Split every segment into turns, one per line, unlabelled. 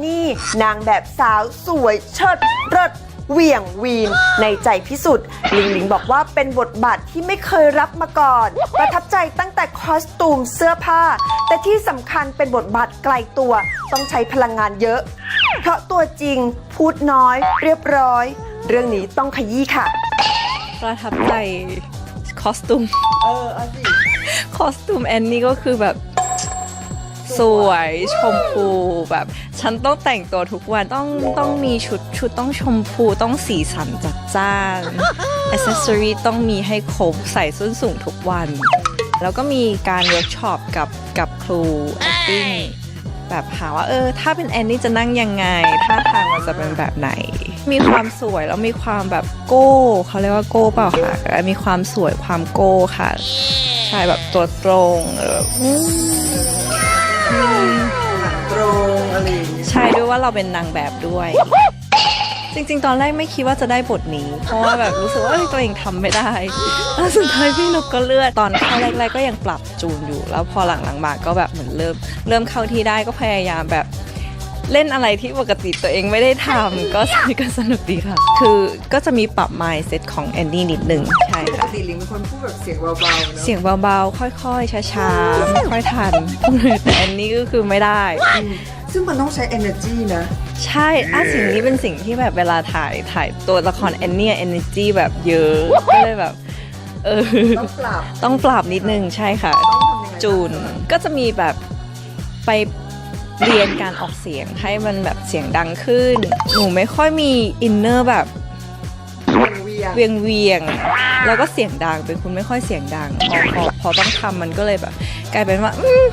อนนี่ นางแบบสาวสวยเชิดเริดเหวี่ยงวีน ในใจพิสุทธิ์หลิงหลิงบอกว่าเป็นบทบาทที่ไม่เคยรับมาก่อน ประทับใจตั้งแต่คอสตูมเสื้อผ้า แต่ที่สำคัญเป็นบทบาทไกลตัว ต้องใช้พลังงานเยอะ เพราะตัวจริงพูดน้อย เรียบร้อย เรื่องนี้ต้องขยี้ค่ะ
ประทับใจคอสตูม
เออเอาสิ
คอสตูมแอนนี่ก็คือแบบ สวยชมพูแบบ ฉันต้องแต่งตัวทุกวันต้องต้องมีชุดชุดต้องชมพูต้องสีสันจัดจ้านอ c เซสซอรีต้องมีให้ครบใส่ส้นสูงทุกวัน แล้วก็มีการเวิร์กช็อปกับกับครู acting แบบหาว่าเออ ถ้าเป็นแอนนี่จะนั่งยังไงท่าทางมันจะเป็นแบบไหน มีความสวยแล้วมีความแบบโก้เขาเรียกว่าโก้เปล่าคะมีความสวยความโก้ค่ะ ใช่แบบตัวตรงเอออืม
ตรงอะไรอย่างงี้
ใช่ด้วยว่าเราเป็นนางแบบด้วย จริงๆ ตอนแรกไม่คิดว่าจะได้บทนี้ เพราะว่าแบบรู้สึกว่าเอ้ยตัวเองทำไม่ได้แล้วสุดท้ายพี่นกก็เลือดตอนเข้าแรกๆก็ยังปรับจูนอยู่ แล้วพอหลังๆมาก็แบบเหมือนเริ่ม เริ่มเข้าที่ได้ก็พยายามแบบ เล่นอะไรที่ปกติตัวเองไม่ได้ทำก็ก็สนุกดีค่ะ คือก็จะมีปรับ mindset ของแอนดี้นิดนึงใช่
ปก
ค่ะ
ติลิงเป็นคนพูดแบบเสียงเบาๆเนอะ
เสียงเบาๆ ค่อยๆ ช้าๆ ไม่ค่อยทัน แต่อันนี้ก็คือไม่ได้
ซึ่งมันต้องใช้ energy นะ
ใช่อะสิ่งนี้เป็นสิ่งที่แบบเวลาถ่ายถ่ายตัวละครแอนนี่เอเนจีแบบเยอะ ก็เลยแบบ เออ
ต้องปรับ
ต้องปรับนิดนึงใช่ค่ะ
ต้องทำยังไง
จูนก็จะมีแบบไป เรียนการออกเสียงให้มันแบบเสียงดังขึ้น หนูไม่ค่อยมีอินเนอร์แบบ
เวียง
เวียงเวียงๆแล้วก็เสียงดังเป็นคนไม่ค่อยเสียงดัง พอพอพอต้องทำมันก็เลยแบบ กลายเป็นว่าอืม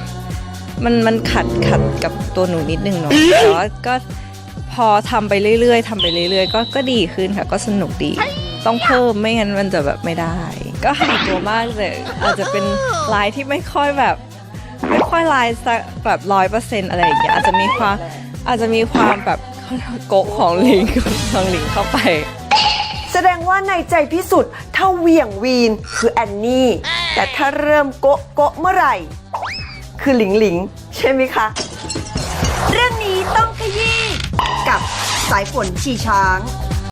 มันมันขัดขัดกับตัวหนูนิดนึงเนาะแต่ว่าก็พอทำไปเรื่อยๆทำไปเรื่อยๆ ก็ก็ดีขึ้นค่ะ ก็สนุกดี ต้องเพิ่มไม่งั้นมันจะแบบไม่ได้ ก็หายตัวมากเลยอาจจะเป็นลายที่ไม่ค่อยแบบ ไม่ค่อยลายสักแบบร้อยเปอร์เซ็นต์อะไรอย่างเงี้ยอาจจะมีความอาจจะมีความแบบโกะของลิงของลิงเข้าไป
แสดงว่าในใจพิสุทธิ์ถ้าเหวี่ยงวีนคือแอนนี่ แต่ถ้าเริ่มโกะโกะเมื่อไหร่ คือหลิงหลิง ใช่ไหมคะ เรื่องนี้ต้องขยี้กับสายฝนชีช้าง